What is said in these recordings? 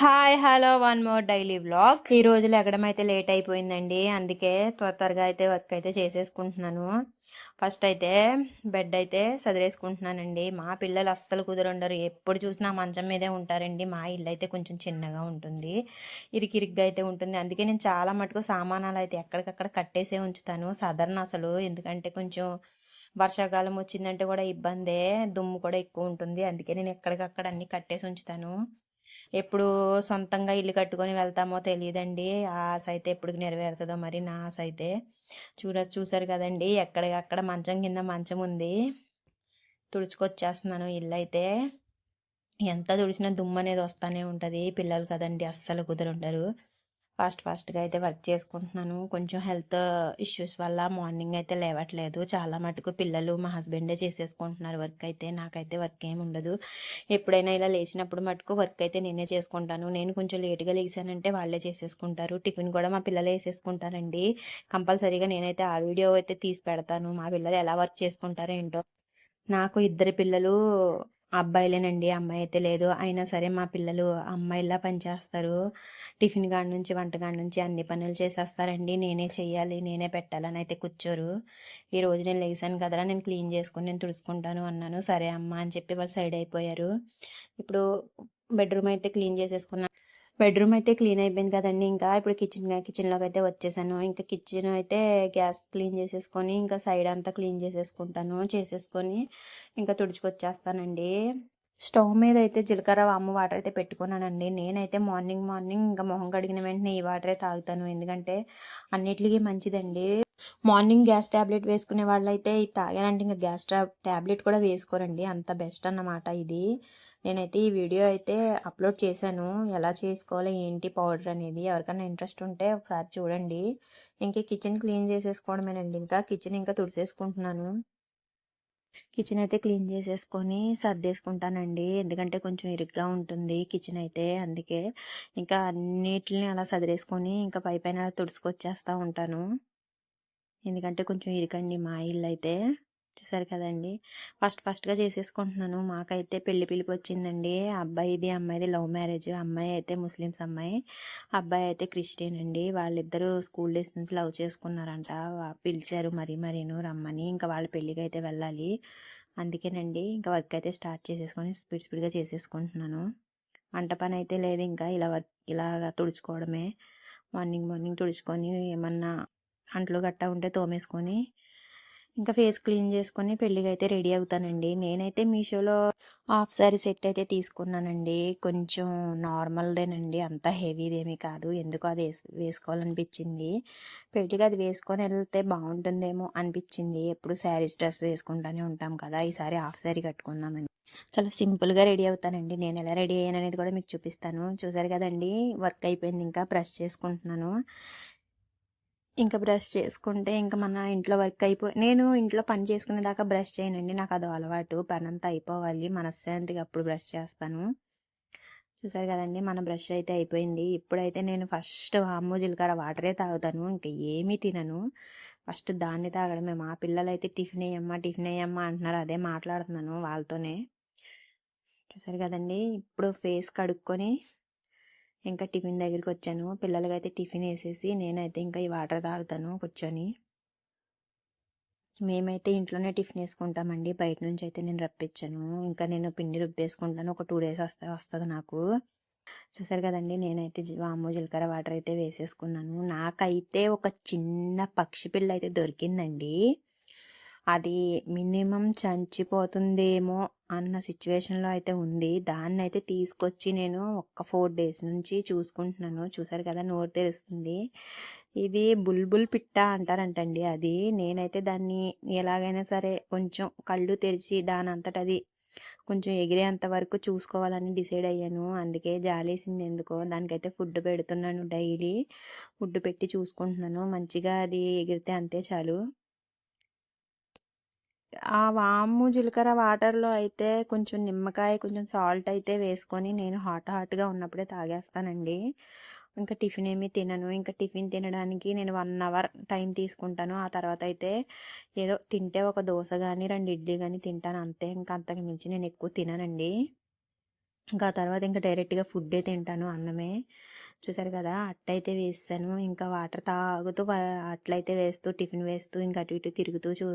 Hi hello one more daily vlog. ఈ రోజు లెగడం అయితే లేట్ అయిపోయిందండి. అందుకే త్వర త్వరగా అయితే వర్క్ అయితే చేసేసుకుంటున్నాను. ఫస్ట్ అయితే బెడ్ అయితే సదిరేసుకుంటున్నానండి. మా పిల్లలు అస్సలు కుదరుండరు. ఎప్పుడు చూసినా మంచం మీదే ఉంటారండి. మా ఇల్లు అయితే కొంచెం చిన్నగా ఉంటుంది. ఇరికిరిగ్గా అయితే ఉంటుంది. అందుకే నేను చాలా మటుకు సామానాలు అయితే ఎక్కడికక్కడ కట్టేసే ఉంచుతాను. సదరణ అసలు. ఎందుకంటే కొంచెం వర్షాకాలం వచ్చిందంటే కూడా ఇబ్బందే. దుమ్ము కూడా ఎక్కువ ఉంటుంది. అందుకే నేను ఎక్కడికక్కడ అన్ని కట్టేసి ఉంచుతాను. ఎప్పుడు సొంతంగా ఇల్లు కట్టుకొని వెళ్తామో తెలియదండి. ఆ ఆశ అయితే ఎప్పుడు నెరవేరుతుందో మరి నా ఆశ అయితే చూడ చూసారు కదండి ఎక్కడికక్కడ మంచం కింద మంచం ఉంది. తుడుచుకొచ్చేస్తున్నాను ఇల్లు అయితే ఎంత తుడిచినా దుమ్ము అనేది వస్తూనే ఉంటుంది. పిల్లలు కదండి అస్సలు కుదరుంటారు ఫాస్ట్ ఫాస్ట్గా అయితే వర్క్ చేసుకుంటున్నాను. కొంచెం హెల్త్ ఇష్యూస్ వల్ల మార్నింగ్ అయితే లేవట్లేదు. చాలా మటుకు పిల్లలు మా హస్బెండే చేసేసుకుంటున్నారు వర్క్ అయితే. నాకైతే వర్క్ ఏమి ఉండదు. ఎప్పుడైనా ఇలా లేచినప్పుడు మటుకు వర్క్ అయితే నేనే చేసుకుంటాను. నేను కొంచెం లేట్గా లేచానంటే వాళ్ళే చేసేసుకుంటారు. టిఫిన్ కూడా మా పిల్లలే వేసేసుకుంటారండి కంపల్సరీగా నేనైతే ఆ వీడియో అయితే తీసి పెడతాను. మా పిల్లలు ఎలా వర్క్ చేసుకుంటారో ఏంటో. నాకు ఇద్దరు పిల్లలు అబ్బాయిలేనండి అమ్మాయి అయితే లేదు. అయినా సరే మా పిల్లలు అమ్మాయిలా పనిచేస్తారు. టిఫిన్ కాడి నుంచి వంట కాడి నుంచి అన్ని పనులు చేసేస్తారండి. నేనే చెయ్యాలి నేనే పెట్టాలని అయితే కూర్చోరు. ఈ రోజు నేను లేసాను కదరా నేను క్లీన్ చేసుకుని నేను తుడుచుకుంటాను అన్నాను. సరే అమ్మ అని చెప్పి వాళ్ళు సైడ్ అయిపోయారు. ఇప్పుడు బెడ్రూమ్ అయితే క్లీన్ చేసేసుకున్నాను బెడ్రూమ్ అయితే క్లీన్ అయిపోయింది కదండి. ఇంకా ఇప్పుడు కిచెన్ కిచెన్లోకి అయితే వచ్చేసాను. ఇంకా కిచెన్ అయితే గ్యాస్ క్లీన్ చేసేసుకొని ఇంకా సైడ్ అంతా క్లీన్ చేసేసుకుంటాను. చేసేసుకొని ఇంకా తుడుచుకొచ్చేస్తానండి. స్టవ్ మీద అయితే జీలకర్ర వాము వాటర్ అయితే పెట్టుకున్నానండి. నేనైతే మార్నింగ్ మార్నింగ్ ఇంకా మొహం కడిగిన వెంటనే ఈ వాటరే తాగుతాను. ఎందుకంటే అన్నిటికీ మంచిదండి. మార్నింగ్ గ్యాస్ ట్యాబ్లెట్ వేసుకునే వాళ్ళైతే ఇది తాగారంటే ఇంకా గ్యాస్ ట్యాబ్లెట్ కూడా వేసుకోరండి. అంత బెస్ట్ అన్నమాట ఇది. నేనైతే ఈ వీడియో అయితే అప్లోడ్ చేశాను. ఎలా చేసుకోవాలి ఏంటి పౌడర్ అనేది ఎవరికైనా ఇంట్రెస్ట్ ఉంటే ఒకసారి చూడండి. ఇంకా కిచెన్ క్లీన్ చేసేసుకోవడమేనండి. ఇంకా కిచెన్ ఇంకా తుడిసేసుకుంటున్నాను. కిచెన్ అయితే క్లీన్ చేసేసుకొని సర్దేసుకుంటానండి. ఎందుకంటే కొంచెం ఇరుగ్గా ఉంటుంది కిచెన్ అయితే. అందుకే ఇంకా అన్నిటిని అలా సదిరేసుకొని ఇంకా పై పైన తుడుచుకొచ్చేస్తూ ఉంటాను. ఎందుకంటే కొంచెం ఇరుకండి మా ఇల్లు అయితే. చూసారు కదండి. ఫస్ట్ ఫస్ట్గా చేసేసుకుంటున్నాను. మాకైతే పెళ్ళి పిలిపి వచ్చిందండి అబ్బాయిది అమ్మాయిది లవ్ మ్యారేజ్. అమ్మాయి అయితే ముస్లిమ్స్ అమ్మాయి. అబ్బాయి అయితే క్రిస్టియన్ అండి. వాళ్ళిద్దరూ స్కూల్ డేస్ నుంచి లవ్ చేసుకున్నారంట. పిలిచారు మరి మరీను రమ్మని. ఇంకా వాళ్ళ పెళ్ళికి అయితే వెళ్ళాలి. అందుకేనండి ఇంకా వర్క్ అయితే స్టార్ట్ చేసేసుకొని స్పీడ్ స్పీడ్గా చేసేసుకుంటున్నాను. వంట పని అయితే లేదు ఇంకా. ఇలా వర్క్ ఇలాగా తుడుచుకోవడమే. మార్నింగ్ మార్నింగ్ తుడుచుకొని ఏమన్నా అంట్లు గట్టా ఉంటే తోమేసుకొని ఇంకా ఫేస్ క్లీన్ చేసుకొని పెళ్ళికి అయితే రెడీ అవుతానండి. నేనైతే మీషోలో హాఫ్ శారీ సెట్ అయితే తీసుకున్నానండి. కొంచెం నార్మల్దేనండి. అంత హెవీదేమీ కాదు. ఎందుకు అది వేసుకోవాలనిపించింది. పెళ్ళికి అది వేసుకొని వెళ్తే బాగుంటుందేమో అనిపించింది. ఎప్పుడు శారీస్ డ్రెస్ వేసుకుంటూనే ఉంటాం కదా. ఈసారి హాఫ్ శారీ కట్టుకుందామని. చాలా సింపుల్గా రెడీ అవుతానండి. నేను ఎలా రెడీ అయ్యాను అనేది కూడా మీకు చూపిస్తాను. చూసారు కదండి? వర్క్ అయిపోయింది. ఇంకా ప్రెస్ చేసుకుంటున్నాను. ఇంకా బ్రష్ చేసుకుంటే ఇంకా మన ఇంట్లో వర్క్ అయిపో నేను ఇంట్లో పని చేసుకునే దాకా బ్రష్ చేయనండి. నాకు అదో అలవాటు. పని అంతా అయిపోవాలి. మనశ్శాంతిగా అప్పుడు బ్రష్ చేస్తాను. చూసారు కదండి మన బ్రష్ అయితే అయిపోయింది. ఇప్పుడైతే నేను ఫస్ట్ అమ్ము జీలకర్ర వాటరే తాగుతాను. ఇంకా ఏమీ తినను. ఫస్ట్ దాన్ని తాగడమే. మా పిల్లలు అయితే టిఫిన్ వేయమ్మా టిఫిన్ వేయమ్మా అంటున్నారు. అదే మాట్లాడుతున్నాను వాళ్ళతోనే. చూసారు కదండి ఇప్పుడు ఫేస్ కడుక్కొని ఇంకా టిఫిన్ దగ్గరికి వచ్చాను. పిల్లలకి అయితే టిఫిన్ వేసేసి నేనైతే ఇంకా ఈ వాటర్ తాగుతాను కూర్చొని. మేమైతే ఇంట్లోనే టిఫిన్ వేసుకుంటామండి. బయట నుంచి అయితే నేను రప్పించాను. ఇంకా నేను పిండి రుబ్బేసుకుంటాను. ఒక టూ డేస్ వస్తే వస్తుంది నాకు. చూసారు కదండి నేనైతే వాము జీలకర్ర వాటర్ అయితే వేసేసుకున్నాను. నాకైతే ఒక చిన్న పక్షి పిల్ల అయితే దొరికిందండి. అది మినిమం చంచిపోతుందేమో అన్న సిచ్యువేషన్లో అయితే ఉంది. దాన్ని అయితే తీసుకొచ్చి నేను ఒక్క ఫోర్ డేస్ నుంచి చూసుకుంటున్నాను. చూసారు కదా నోరు తెరుస్తుంది. ఇది బుల్బుల్ పిట్ట అంటారంటండి అది. నేనైతే దాన్ని ఎలాగైనా సరే కొంచెం కళ్ళు తెరిచి దాని అంతటా అది కొంచెం ఎగిరేంత వరకు చూసుకోవాలని డిసైడ్ అయ్యాను. అందుకే జాలేసింది ఎందుకో. దానికైతే ఫుడ్ పెడుతున్నాను డైలీ. ఫుడ్ పెట్టి చూసుకుంటున్నాను. మంచిగా అది ఎగిరితే అంతే చాలు. ఆ వాము జీలకర్ర వాటర్లో అయితే కొంచెం నిమ్మకాయ కొంచెం సాల్ట్ అయితే వేసుకొని నేను హాట్ హాట్గా ఉన్నప్పుడే తాగేస్తానండి. ఇంకా టిఫిన్ ఏమీ తినను. ఇంకా టిఫిన్ తినడానికి నేను వన్ అవర్ టైం తీసుకుంటాను. ఆ తర్వాత అయితే ఏదో తింటే ఒక దోశ కానీ రెండు ఇడ్లీ కానీ తింటాను. అంతే. ఇంకా అంతకు మించి నేను ఎక్కువ తిననండి. ఇంకా తర్వాత ఇంకా డైరెక్ట్గా ఫుడ్డే తింటాను అన్నమే. చూసారు కదా అట్టయితే వేస్తాను. ఇంకా వాటర్ తాగుతూ అట్లయితే వేస్తూ టిఫిన్ వేస్తూ ఇంకా అటు ఇటు తిరుగుతూ చూ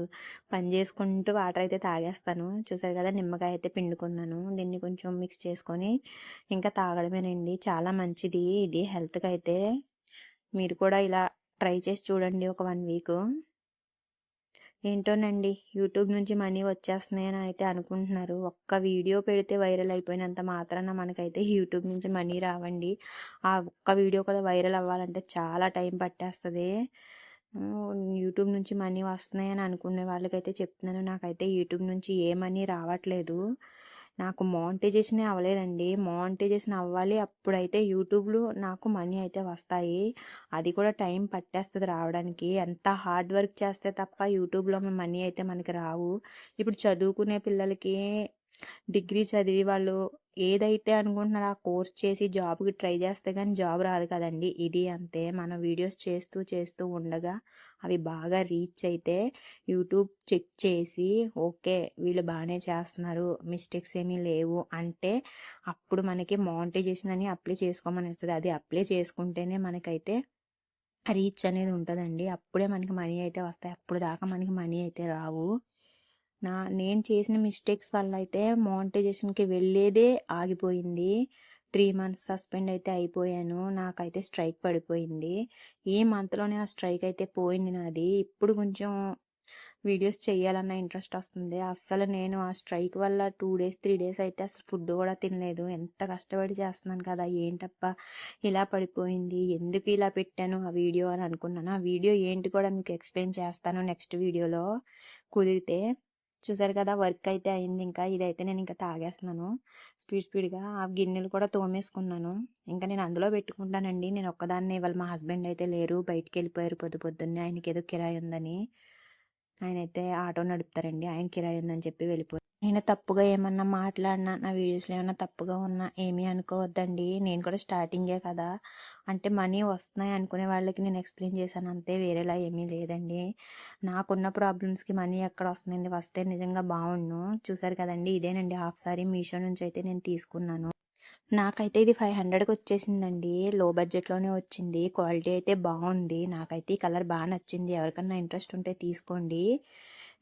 పని చేసుకుంటూ వాటర్ అయితే తాగేస్తాను. చూసారు కదా నిమ్మకాయ అయితే పిండుకున్నాను. దీన్ని కొంచెం మిక్స్ చేసుకొని ఇంకా తాగడమేనండి. చాలా మంచిది. ఇది హెల్త్కి అయితే మీరు కూడా ఇలా ట్రై చేసి చూడండి ఒక వన్ వీక్. ఏంటోనండి యూట్యూబ్ నుంచి మనీ వచ్చేస్తున్నాయని అయితే అనుకుంటున్నారు. ఒక్క వీడియో పెడితే వైరల్ అయిపోయినంత మాత్రాన మనకైతే యూట్యూబ్ నుంచి మనీ రావండి. ఆ ఒక్క వీడియో కూడా వైరల్ అవ్వాలంటే చాలా టైం పట్టేస్తుంది. యూట్యూబ్ నుంచి మనీ వస్తున్నాయని అనుకునే వాళ్ళకైతే చెప్తున్నాను. నాకైతే యూట్యూబ్ నుంచి ఏ మనీ రావట్లేదు. నాకు మానిటైజేషన్ అవ్వలేదండి. మానిటైజేషన్ అవ్వాలి అప్పుడైతే యూట్యూబ్లో నాకు మనీ అయితే వస్తాయి. అది కూడా టైం పట్టేస్తుంది రావడానికి. ఎంత హార్డ్ వర్క్ చేస్తే తప్ప యూట్యూబ్లో మనీ అయితే మనకి రావు. ఇప్పుడు చదువుకునే పిల్లలకి డిగ్రీ చదివి వాళ్ళు ఏదైతే అనుకుంటున్నారో ఆ కోర్స్ చేసి జాబ్కి ట్రై చేస్తే కానీ జాబ్ రాదు కదండి. ఇది అంతే. మనం వీడియోస్ చేస్తూ చేస్తూ ఉండగా అవి బాగా రీచ్ అయితే యూట్యూబ్ చెక్ చేసి ఓకే వీళ్ళు బాగానే చేస్తున్నారు మిస్టేక్స్ ఏమీ లేవు అంటే అప్పుడు మనకి మానిటైజేషన్ అని అప్లై చేసుకోమని వస్తుంది. అది అప్లై చేసుకుంటేనే మనకైతే రీచ్ అనేది ఉంటుందండి. అప్పుడే మనకి మనీ అయితే వస్తాయి. అప్పుడు దాకా మనకి మనీ అయితే రావు. నా నేను చేసిన మిస్టేక్స్ వల్ల అయితే మానిటైజేషన్కి వెళ్ళేదే ఆగిపోయింది. త్రీ మంత్స్ సస్పెండ్ అయితే అయిపోయాను. నాకైతే స్ట్రైక్ పడిపోయింది. ఈ మంత్లోనే ఆ స్ట్రైక్ అయితే పోయింది నాది. ఇప్పుడు కొంచెం వీడియోస్ చేయాలన్న ఇంట్రెస్ట్ వస్తుంది. అస్సలు నేను ఆ స్ట్రైక్ వల్ల టూ డేస్ త్రీ డేస్ అయితే అసలు ఫుడ్ కూడా తినలేదు. ఎంత కష్టపడి చేస్తున్నాను కదా ఏంటప్ప ఇలా పడిపోయింది? ఎందుకు ఇలా పెట్టాను ఆ వీడియో అని అనుకున్నాను. ఆ వీడియో ఏంటి కూడా మీకు ఎక్స్ప్లెయిన్ చేస్తాను నెక్స్ట్ వీడియోలో కుదిరితే చూసారు కదా! వర్క్ అయితే అయింది. ఇంకా ఇదైతే నేను ఇంకా తాగేస్తున్నాను. స్పీడ్ స్పీడ్గా ఆ గిన్నెలు కూడా తోమేసుకున్నాను. ఇంకా నేను అందులో పెట్టుకుంటానండి. నేను ఒక్కదాన్నే ఇవాళ మా హస్బెండ్ అయితే లేరు. బయటికి వెళ్ళిపోయారు పొద్దు పొద్దున్నే. ఆయనకి ఏదో కిరాయి ఉందని. ఆయన అయితే ఆటో నడుపుతారండి. ఆయన కిరాయి ఉందని చెప్పి వెళ్ళిపోయారు. నేను తప్పుగా ఏమన్నా మాట్లాడినా నా వీడియోస్లో ఏమన్నా తప్పుగా ఉన్నా ఏమీ అనుకోవద్దండి. నేను కూడా స్టార్టింగే కదా. అంటే మనీ వస్తున్నాయి అనుకునే వాళ్ళకి నేను ఎక్స్ప్లెయిన్ చేశాను. అంతే వేరేలా ఏమీ లేదండి. నాకున్న ప్రాబ్లమ్స్కి మనీ ఎక్కడ వస్తుందండి? వస్తే నిజంగా బాగుండు. చూసారు కదండి ఇదేనండి హాఫ్ సారీ మీషో నుంచి అయితే నేను తీసుకున్నాను. నాకైతే ఇది ఫైవ్ హండ్రెడ్కి వచ్చేసిందండి. లో బడ్జెట్లోనే వచ్చింది. క్వాలిటీ అయితే బాగుంది. నాకైతే ఈ కలర్ బాగా నచ్చింది. ఎవరికన్నా ఇంట్రెస్ట్ ఉంటే తీసుకోండి.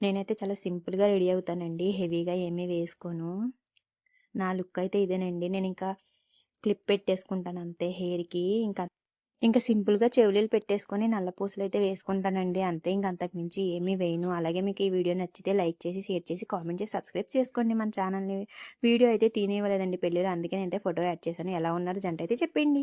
నేనైతే చాలా సింపుల్గా రెడీ అవుతానండి. హెవీగా ఏమీ వేసుకోను. నా లుక్ అయితే ఇదేనండి. నేను ఇంకా క్లిప్ పెట్టేసుకుంటాను అంతే హెయిర్కి. ఇంకా ఇంకా సింపుల్గా చెవులీలు పెట్టేసుకొని నల్ల పూసలు అయితే వేసుకుంటానండి. అంతే ఇంక అంతకు మించి ఏమీ వేయను. అలాగే మీకు ఈ వీడియో నచ్చితే లైక్ చేసి షేర్ చేసి కామెంట్ చేసి సబ్స్క్రైబ్ చేసుకోండి మన ఛానల్ని. వీడియో అయితే తీనివ్వలేదండి పెళ్ళిలో అందుకే నేనైతే ఫోటో యాడ్ చేశాను. ఎలా ఉన్నారు జంట అయితే చెప్పండి.